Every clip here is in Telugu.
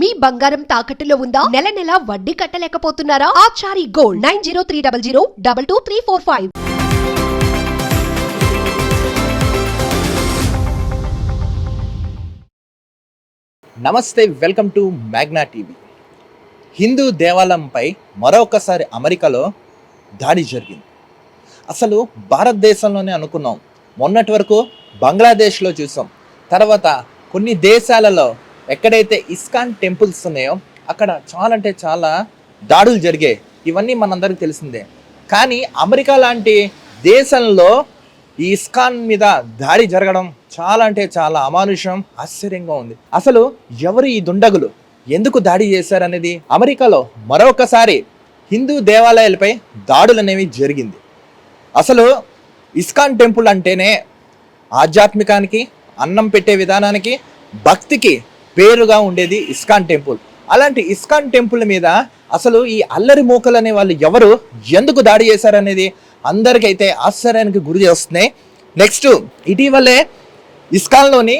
మీ బంగారం తాకట్టులో ఉందా? నెల నెల వడ్డీ కట్టలేకపోతున్నారా? Achari gold nine zero three double zero double two three four five. నమస్తే welcome to Magna TV. Hindu దేవాలయంపై మరొకసారి అమెరికాలో దాడి జరిగింది. అసలు భారతదేశంలోనే అనుకున్నాం. మొన్నటి వరకు బంగ్లాదేశ్లో చూసాం. తర్వాత కొన్ని దేశాలలో ఎక్కడైతే ఇస్కాన్ టెంపుల్స్ ఉన్నాయో అక్కడ చాలా అంటే చాలా దాడులు జరిగాయి. ఇవన్నీ మనందరికీ తెలిసిందే. కానీ అమెరికా లాంటి దేశంలో ఈ ఇస్కాన్ మీద దాడి జరగడం చాలా అంటే చాలా అమానుషం ఆశ్చర్యంగా ఉంది. అసలు ఎవరు ఈ దుండగులు? ఎందుకు దాడి చేశారనేది? అమెరికాలో మరొకసారి హిందూ దేవాలయాలపై దాడులు అనేవి జరిగింది. అసలు ఇస్కాన్ టెంపుల్ అంటేనే ఆధ్యాత్మికానికి అన్నం పెట్టే విధానానికి భక్తికి పేరుగా ఉండేది ఇస్కాన్ టెంపుల్. అలాంటి ఇస్కాన్ టెంపుల్ మీద అసలు ఈ అల్లరి మూకలు అనే వాళ్ళు ఎవరు? ఎందుకు దాడి చేశారనేది అందరికైతే ఆశ్చర్యానికి గురి చేస్తున్నాయి. నెక్స్ట్ ఇటీవలే ఇస్కాన్లోని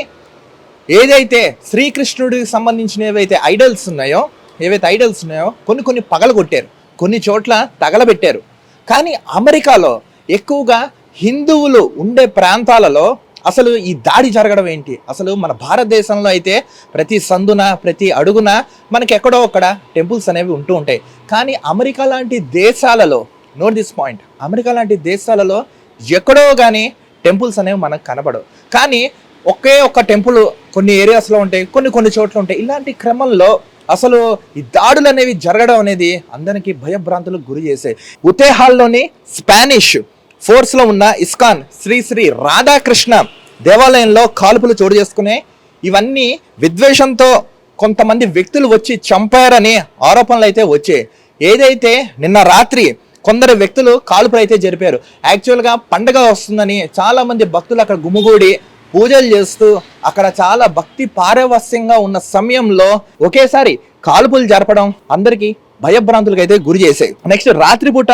ఏదైతే శ్రీకృష్ణుడికి సంబంధించిన ఏవైతే ఐడల్స్ ఉన్నాయో ఏవైతే ఐడల్స్ ఉన్నాయో కొన్ని కొన్ని పగలగొట్టారు. కొన్ని చోట్ల తగలబెట్టారు. కానీ అమెరికాలో ఎక్కువగా హిందువులు ఉండే ప్రాంతాలలో అసలు ఈ దాడి జరగడం ఏంటి? అసలు మన భారతదేశంలో అయితే ప్రతి సందున ప్రతి అడుగున మనకి ఎక్కడో అక్కడ టెంపుల్స్ అనేవి ఉంటూ ఉంటాయి. కానీ అమెరికా లాంటి దేశాలలో నోట్ దిస్ పాయింట్ అమెరికా లాంటి దేశాలలో ఎక్కడో కానీ టెంపుల్స్ అనేవి మనకు కనబడవు. కానీ ఒకే ఒక్క టెంపుల్ కొన్ని ఏరియాస్లో ఉంటాయి కొన్ని కొన్ని చోట్ల ఉంటాయి. ఇలాంటి క్రమంలో అసలు ఈ దాడులు అనేవి జరగడం అనేది అందరికీ భయభ్రాంతులకు గురి చేసాయి. ఉతేహాల్లోని స్పానిష్ ఫోర్స్లో ఉన్న ఇస్కాన్ శ్రీ శ్రీ రాధాకృష్ణ దేవాలయంలో కాల్పులు చోటు చేసుకునే ఇవన్నీ విద్వేషంతో కొంతమంది వ్యక్తులు వచ్చి చంపారని ఆరోపణలు అయితే వచ్చాయి. ఏదైతే నిన్న రాత్రి కొందరు వ్యక్తులు కాల్పులు అయితే జరిపారు. యాక్చువల్గా పండగ వస్తుందని చాలామంది భక్తులు అక్కడ గుమిగూడి పూజలు చేస్తూ అక్కడ చాలా భక్తి పారవస్యంగా ఉన్న సమయంలో ఒకేసారి కాల్పులు జరపడం అందరికీ భయభ్రాంతులకు అయితే గురి చేశాయి. నెక్స్ట్ రాత్రిపూట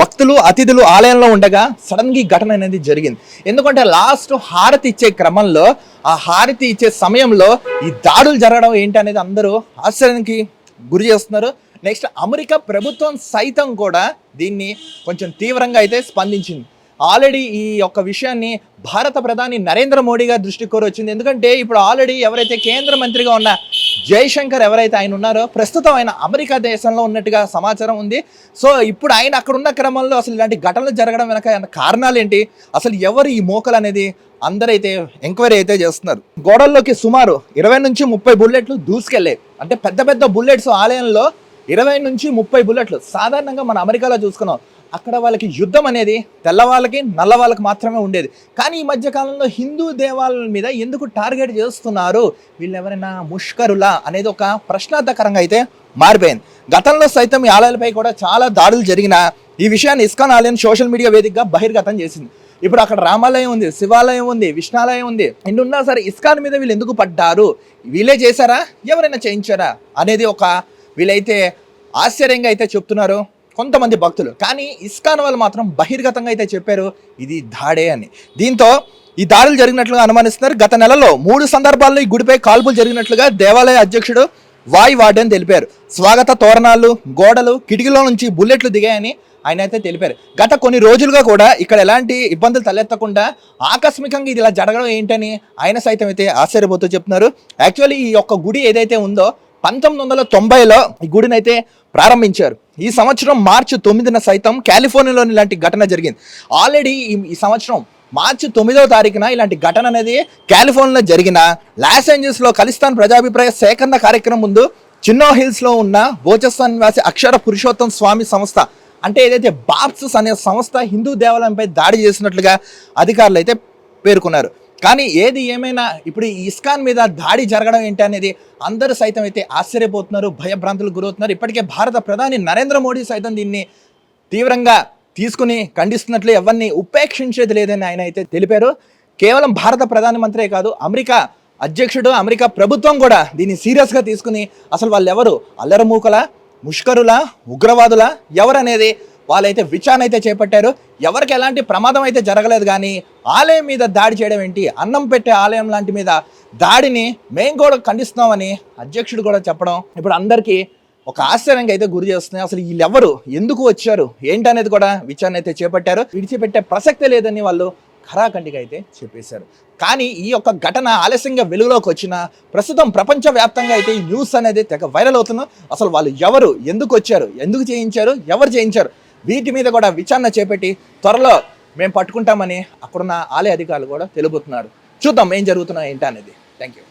భక్తులు అతిథులు ఆలయంలో ఉండగా సడన్గా ఘటన అనేది జరిగింది. ఎందుకంటే లాస్ట్ హారతి ఇచ్చే క్రమంలో ఆ హారతి ఇచ్చే సమయంలో ఈ దాడులు జరగడం ఏంటి అనేది అందరూ ఆశ్చర్యానికి గురి చేస్తున్నారు. నెక్స్ట్ అమెరికా ప్రభుత్వం సైతం కూడా దీన్ని కొంచెం తీవ్రంగా అయితే స్పందించింది. ఆల్రెడీ ఈ యొక్క విషయాన్ని భారత ప్రధాని నరేంద్ర మోడీ గారి దృష్టికి వచ్చింది ఎందుకంటే ఇప్పుడు ఆల్రెడీ ఎవరైతే కేంద్ర మంత్రిగా ఉన్న జయశంకర్ ఎవరైతే ఆయన ఉన్నారో ప్రస్తుతం ఆయన అమెరికా దేశంలో ఉన్నట్టుగా సమాచారం ఉంది. సో ఇప్పుడు ఆయన అక్కడ ఉన్న క్రమంలో అసలు ఇలాంటి ఘటనలు జరగడం వెనక కారణాలు ఏంటి? అసలు ఎవరు ఈ మోకలు అనేది అందరైతే ఎంక్వైరీ అయితే చేస్తున్నారు. గోడల్లోకి సుమారు ఇరవై నుంచి ముప్పై బుల్లెట్లు దూసుకెళ్ళాయి అంటే పెద్ద పెద్ద బుల్లెట్స్ ఆలయంలో ఇరవై నుంచి ముప్పై బుల్లెట్లు. సాధారణంగా మన అమెరికాలో చూసుకున్నాం అక్కడ వాళ్ళకి యుద్ధం అనేది తెల్లవాళ్ళకి నల్ల వాళ్ళకి మాత్రమే ఉండేది. కానీ ఈ మధ్య కాలంలో హిందూ దేవాలయాల మీద ఎందుకు టార్గెట్ చేస్తున్నారు? వీళ్ళు ఎవరైనా ముష్కరులా అనేది ఒక ప్రశ్నార్థకరంగా అయితే మారిపోయింది. గతంలో సైతం ఈ ఆలయాలపై కూడా చాలా దాడులు జరిగిన ఈ విషయాన్ని ఇస్కాన్ ఆలయం సోషల్ మీడియా వేదికగా బహిర్గతం చేసింది. ఇప్పుడు అక్కడ రామాలయం ఉంది శివాలయం ఉంది విష్ణాలయం ఉంది. ఎన్ని ఉన్నా సరే ఇస్కాన్ మీద వీళ్ళు ఎందుకు పడ్డారు? వీళ్ళే చేశారా? ఎవరైనా చేయించారా? అనేది ఒక వీళ్ళైతే ఆశ్చర్యంగా అయితే చెప్తున్నారు. కొంతమంది భక్తులు. కానీ ఇస్కాన్ వాళ్ళు మాత్రం బహిర్గతంగా అయితే చెప్పారు ఇది దాడే అని. దీంతో ఈ దాడులు జరిగినట్లుగా అనుమానిస్తున్నారు. గత నెలలో మూడు సందర్భాల్లో ఈ గుడిపై కాల్పులు జరిగినట్లుగా దేవాలయ అధ్యక్షుడు వాయ్ వార్డెన్ తెలిపారు. స్వాగత తోరణాలు గోడలు కిటికీలో నుంచి బుల్లెట్లు దిగాయని ఆయన అయితే తెలిపారు. గత కొన్ని రోజులుగా కూడా ఇక్కడ ఎలాంటి ఇబ్బందులు తలెత్తకుండా ఆకస్మికంగా ఇది ఇలా జరగడం ఏంటని ఆయన సైతం అయితే ఆశ్చర్యపోతూ చెప్తున్నారు. యాక్చువల్లీ ఈ యొక్క గుడి ఏదైతే ఉందో పంతొమ్మిది వందల తొంభైలో ఈ గుడిని అయితే ప్రారంభించారు. ఈ సంవత్సరం మార్చి తొమ్మిదిన సైతం కాలిఫోర్నియాలోని ఇలాంటి ఘటన జరిగింది. ఆల్రెడీ ఈ- ఈ సంవత్సరం మార్చి తొమ్మిదవ తారీఖున ఇలాంటి ఘటన అనేది కాలిఫోర్నియాలో జరిగిన లాస్ ఏంజల్స్లో ఖలిస్తాన్ ప్రజాభిప్రాయ సేకరణ కార్యక్రమం ముందు చిన్నో హిల్స్లో ఉన్న బోచస్వామి నివాసి అక్షర పురుషోత్తం స్వామి సంస్థ అంటే ఏదైతే బాప్సస్ అనే సంస్థ హిందూ దేవాలయంపై దాడి చేసినట్లుగా అధికారులు అయితే పేర్కొన్నారు. కానీ ఏది ఏమైనా ఇప్పుడు ఇస్కాన్ మీద దాడి జరగడం ఏంటి అనేది అందరూ సైతం అయితే ఆశ్చర్యపోతున్నారు భయభ్రాంతులు గురవుతున్నారు. ఇప్పటికే భారత ప్రధాని నరేంద్ర మోడీ సైతం దీన్ని తీవ్రంగా తీసుకుని ఖండిస్తున్నట్లు ఎవరిని ఉపేక్షించేది లేదని ఆయన అయితే తెలిపారు. కేవలం భారత ప్రధానమంత్రే కాదు అమెరికా అధ్యక్షుడు అమెరికా ప్రభుత్వం కూడా దీన్ని సీరియస్గా తీసుకుని అసలు వాళ్ళు ఎవరు అల్లరమూకల ముష్కరుల ఉగ్రవాదుల? ఎవరనేది వాళ్ళైతే విచారణ అయితే చేపట్టారు. ఎవరికి ఎలాంటి ప్రమాదం అయితే జరగలేదు కానీ ఆలయం మీద దాడి చేయడం ఏంటి? అన్నం పెట్టే ఆలయం లాంటి మీద దాడిని మేము కూడా ఖండిస్తున్నామని అధ్యక్షుడు కూడా చెప్పడం ఇప్పుడు అందరికీ ఒక ఆశ్చర్యంగా అయితే గురి చేస్తుంది అసలు వీళ్ళెవరు? ఎందుకు వచ్చారు? ఏంటనేది కూడా విచారణ అయితే చేపట్టారు. విడిచిపెట్టే ప్రసక్తే లేదని వాళ్ళు ఖరాఖండిగా అయితే చెప్పేశారు. కానీ ఈ యొక్క ఘటన ఆలస్యంగా వెలుగులోకి వచ్చిన ప్రస్తుతం ప్రపంచవ్యాప్తంగా అయితే ఈ న్యూస్ అనేది తెగ వైరల్ అవుతుంది అసలు వాళ్ళు ఎవరు? ఎందుకు వచ్చారు? ఎందుకు చేయించారు? ఎవరు చేయించారు? వీటి మీద కూడా విచారణ చేపట్టి త్వరలో మేము పట్టుకుంటామని అక్కడున్న ఆలయ అధికారులు కూడా తెలుపుతున్నారు. చూద్దాం ఏం జరుగుతున్నా ఏంటి అనేది థ్యాంక్ యూ